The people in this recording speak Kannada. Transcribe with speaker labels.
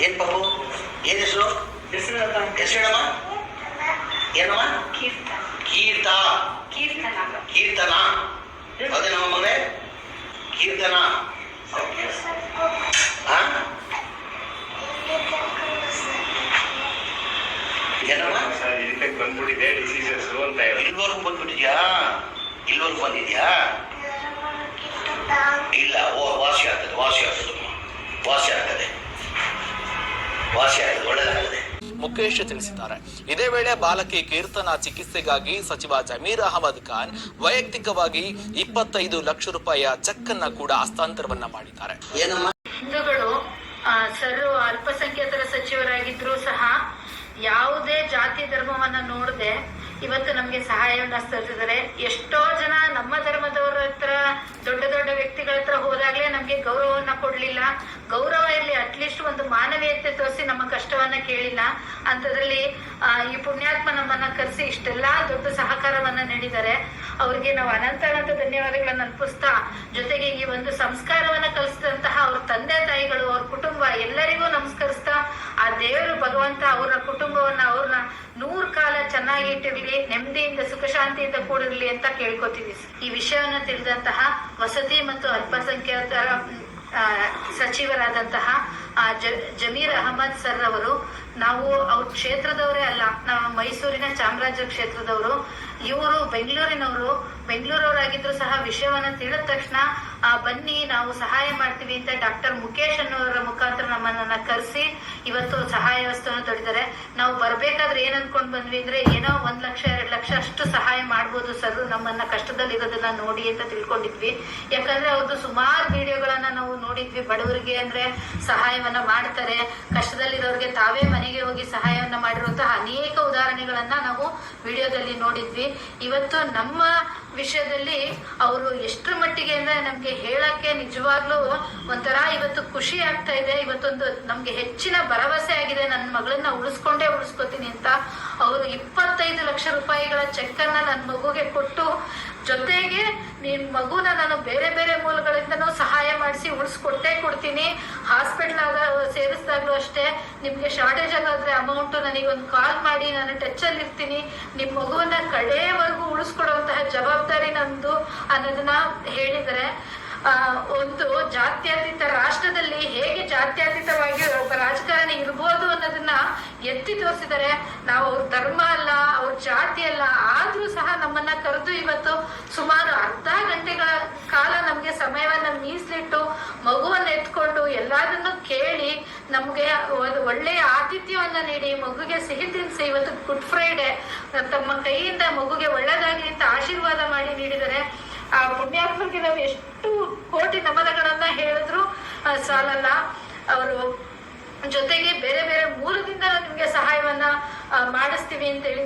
Speaker 1: ಏನ್ ಪಾಪು? ಏನ್ ಹೆಸರು?
Speaker 2: ಹೆಸರು
Speaker 1: ಹೆಸರು ಏನಮ್ಮ? ಕೀರ್ತ
Speaker 2: ಕೀರ್ತನ.
Speaker 1: ಕೀರ್ತನ. ಅದೇ ನಮ್ಮ ಮಗಳೇ? ಕೀರ್ತನ.
Speaker 3: ಬಂದ್ಬಿಟ್ಟಿದೆ ಡಿಸೀಸಸ್ ಅಂತ
Speaker 1: ಇಲ್ವರೆಗೂ ಬಂದ್ಬಿಟ್ಟಿದ್ಯಾ? ಇಲ್ವರೆಗೂ ಬಂದಿದ್ಯಾ?
Speaker 4: ಮುಖೇಶ್ ತಿಳಿಸಿದ್ದಾರೆ. ಇದೇ ವೇಳೆ ಬಾಲಕಿ ಕೀರ್ತನ ಚಿಕಿತ್ಸೆಗಾಗಿ ಸಚಿವ ಜಮೀರ್ ಅಹಮದ್ ಖಾನ್ ವೈಯಕ್ತಿಕವಾಗಿ ಇಪ್ಪತ್ತೈದು ಲಕ್ಷ ರೂಪಾಯಿಯ ಚೆಕ್ ಅನ್ನ ಕೂಡ ಹಸ್ತಾಂತರವನ್ನ ಮಾಡಿದ್ದಾರೆ.
Speaker 1: ಏನಮ್ಮ?
Speaker 5: ಹಿಂದೂಗಳು ಆ, ಸರ್ ಅಲ್ಪಸಂಖ್ಯಾತರ ಸಚಿವರಾಗಿದ್ರು ಸಹ ಯಾವುದೇ ಜಾತಿ ಧರ್ಮವನ್ನ ನೋಡದೆ ಇವತ್ತು ನಮ್ಗೆ ಸಹಾಯವನ್ನ ತರ್ತಿದ್ದಾರೆ ಎಷ್ಟೋ ಜನ ನಮ್ಮ ಧರ್ಮದವರ ಹತ್ರ ದೊಡ್ಡ ದೊಡ್ಡ ವ್ಯಕ್ತಿಗಳ ಹತ್ರ ಗೌರವವನ್ನ ಕೊಡ್ಲಿಲ್ಲ. ಗೌರವ ಇರಲಿ ಅಟ್ಲೀಸ್ಟ್ ಒಂದು ಮಾನವೀಯತೆ ತೋರಿಸಿ ನಮ್ಮ ಕಷ್ಟವನ್ನ ಕೇಳಿಲ್ಲ. ಅಂತದ್ರಲ್ಲಿ ಈ ಪುಣ್ಯಾತ್ಮ ನಮ್ಮನ್ನ ಕರೆಸಿ ಇಷ್ಟೆಲ್ಲಾ ದೊಡ್ಡ ಸಹಕಾರವನ್ನ ನೀಡಿದ್ದಾರೆ. ಅವ್ರಿಗೆ ನಾವು ಅನಂತ ಅನಂತ ಧನ್ಯವಾದಗಳನ್ನ ಅನ್ಪಿಸ್ತಾ ಜೊತೆಗೆ ಈ ಒಂದು ಸಂಸ್ಕಾರವನ್ನ ಕಲಿಸಿದಂತಹ ಅವ್ರ ತಂದೆ ತಾಯಿಗಳು, ಅವ್ರ ಕುಟುಂಬ ಎಲ್ಲರಿಗೂ ನಮಸ್ಕರಿಸ್ತಾ, ಆ ದೇವರು ಭಗವಂತ ಅವರ ಕುಟುಂಬವನ್ನ ಅವ್ರನ್ನ ನೂರ್ ಕಾಲ ಚೆನ್ನಾಗಿ ಇಟ್ಟಿರ್ಲಿ, ನೆಮ್ಮದಿಯಿಂದ ಸುಖ ಶಾಂತಿಯಿಂದ ಕೂಡಿರ್ಲಿ ಅಂತ ಕೇಳ್ಕೊತೀವಿ. ಈ ವಿಷಯವನ್ನ ತಿಳಿದಂತಹ ವಸತಿ ಮತ್ತು ಅಲ್ಪಸಂಖ್ಯಾತರ ಸಚಿವರಾದಂತಹ ಜಮೀರ್ ಅಹಮದ್ ಸರ್ ಅವರು, ನಾವು ಅವ್ರ ಕ್ಷೇತ್ರದವರೇ ಅಲ್ಲ, ನಾವು ಮೈಸೂರಿನ ಚಾಮರಾಜ ಕ್ಷೇತ್ರದವರು. ಇವರು ಬೆಂಗಳೂರಿನವರು. ಬೆಂಗಳೂರವರಾಗಿದ್ರು ಸಹ ವಿಷಯವನ್ನ ತಿಳಿದ ತಕ್ಷಣ ಬನ್ನಿ, ನಾವು ಸಹಾಯ ಮಾಡ್ತೀವಿ ಅಂತ ಡಾಕ್ಟರ್ ಮುಖೇಶ್ ಅನ್ನೋರ ಮುಖಾಂತರ ನಮ್ಮನ್ನ ಕರೆಸಿ ಇವತ್ತು ಸಹಾಯ ವ್ಯವಸ್ಥೆಯನ್ನು ತೊಡಿದ್ದಾರೆ ನಾವು ಬರ್ಬೇಕಾದ್ರೆ ಏನ್ ಅನ್ಕೊಂಡ್ ಬಂದ್ವಿ ಅಂದ್ರೆ, ಏನೋ ಒಂದ್ ಲಕ್ಷ, ಎರಡ್ ಲಕ್ಷ ಅಷ್ಟು ಸಹಾಯ ಮಾಡ್ಬೋದು ಸರ್, ನಮ್ಮನ್ನ ಕಷ್ಟದಲ್ಲಿ ಇರೋದನ್ನ ನೋಡಿ ಅಂತ ತಿಳ್ಕೊಂಡಿದ್ವಿ. ಯಾಕಂದ್ರೆ ಅವ್ರದ್ದು ಸುಮಾರು ವಿಡಿಯೋಗಳನ್ನ ನಾವು ನೋಡಿದ್ವಿ. ಬಡವರಿಗೆ ಅಂದ್ರೆ ಸಹಾಯವನ್ನ ಮಾಡ್ತಾರೆ. ಕಷ್ಟದಲ್ಲಿರೋರಿಗೆ ತಾವೇ ಮನೆಗೆ ಹೋಗಿ ಸಹಾಯವನ್ನ ಮಾಡಿರುವಂತಹ ಅನೇಕ ಉದಾಹರಣೆಗಳನ್ನ ನಾವು ವಿಡಿಯೋದಲ್ಲಿ ನೋಡಿದ್ವಿ. ಇವತ್ತು ನಮ್ಮ ವಿಷಯದಲ್ಲಿ ಅವರು ಎಷ್ಟರ ಮಟ್ಟಿಗೆ ಅಂದ್ರೆ ನಮ್ಗೆ ಹೇಳಕ್ಕೆ ನಿಜವಾಗ್ಲೂ ಒಂಥರ ಇವತ್ತು ಖುಷಿ ಆಗ್ತಾ ಇದೆ. ಇವತ್ತೊಂದು ನಮ್ಗೆ ಹೆಚ್ಚಿನ ಭರವಸೆ ಆಗಿದೆ. ನನ್ನ ಮಗಳನ್ನ ಉಳಿಸ್ಕೊಂಡೇ ಉಳಿಸ್ಕೊತೀನಿ ಅಂತ ಅವರು ಇಪ್ಪತ್ತೈದು ಲಕ್ಷ ರೂಪಾಯಿಗಳ ಚೆಕ್ ಅನ್ನ ನನ್ನ ಮಗುಗೆ ಕೊಟ್ಟು ಜೊತೆಗೆ ನಿನ್ ಮಗುನ ನಾನು ಬೇರೆ ಬೇರೆ ಮೂಲಗಳಿಂದನೂ ಸಹಾಯ ಮಾಡಿಸಿ ಉಳಿಸ್ಕೊಟ್ಟೇ ಕೊಡ್ತೀನಿ. ಹಾಸ್ಪಿಟಲ್ ಆಗ ಸೇರಿಸಿದಾಗ್ಲೂ ಅಷ್ಟೇ ನಿಮ್ಗೆ ಶಾರ್ಟೇಜ್ ಆಗಾದ್ರೆ ಅಮೌಂಟ್ ನನಗೆ ಒಂದು ಕಾಲ್ ಮಾಡಿ ನಾನು ಟಚ್ ಅಲ್ಲಿ ಇರ್ತೀನಿ. ನಿಮ್ ಮಗುವನ್ನ ಕಡೆಯವರೆಗೂ ಉಳಿಸ್ಕೊಡುವಂತಹ ಜವಾಬ್ದಾರಿ ನಂದು ಅನ್ನೋದನ್ನ ಹೇಳಿದರೆ ಒಂದು ಜಾತ್ಯತೀತ ರಾಷ್ಟ್ರದಲ್ಲಿ ಹೇಗೆ ಜಾತ್ಯತೀತವಾಗಿ ಒಬ್ಬ ರಾಜಕಾರಣಿ ಇರ್ಬೋದು ಅನ್ನೋದನ್ನ ಎತ್ತಿ ತೋರಿಸಿದರೆ ನಾವು ಅವ್ರ ಧರ್ಮ ಅಲ್ಲ, ಅವ್ರ ಜಾತಿ ಅಲ್ಲ, ಆದ್ರೂ ಸಹ ನಮ್ಮನ್ನ ಕರೆದು ಇವತ್ತು ಸುಮಾರು ಅರ್ಧ ಗಂಟೆಗಳ ಕಾಲ ನಮ್ಗೆ ಸಮಯವನ್ನ ಮೀಸಲಿಟ್ಟು, ಮಗುವನ್ನ ಎತ್ಕೊಂಡು ಎಲ್ಲದನ್ನು ಕೇಳಿ ನಮ್ಗೆ ಒಳ್ಳೆಯ ಆತಿಥ್ಯವನ್ನ ನೀಡಿ, ಮಗುಗೆ ಸಿಹಿ ತಿನ್ಸಿ ಇವತ್ತು ಗುಡ್ ಫ್ರೈಡೆ ತಮ್ಮ ಕೈಯಿಂದ ಮಗುಗೆ ಒಳ್ಳೇದಾಗ್ಲಿ ಅಂತ ಆಶೀರ್ವಾದ ಮಾಡಿ ನೀಡಿದರೆ, ಆ ಪುಣ್ಯಾತ್ಮಕ್ಕೆ ನಾವು ಎಷ್ಟು ಕೋಟಿ ನಮನಗಳನ್ನ ಹೇಳಿದ್ರು ಸಾಲಲ್ಲ. ಅವರು ಜೊತೆಗೆ ಬೇರೆ ಬೇರೆ ಮೂಲದಿಂದ ನಿಮ್ಗೆ ಸಹಾಯವನ್ನ ಮಾಡಿಸ್ತೀವಿ ಅಂತ ಹೇಳಿ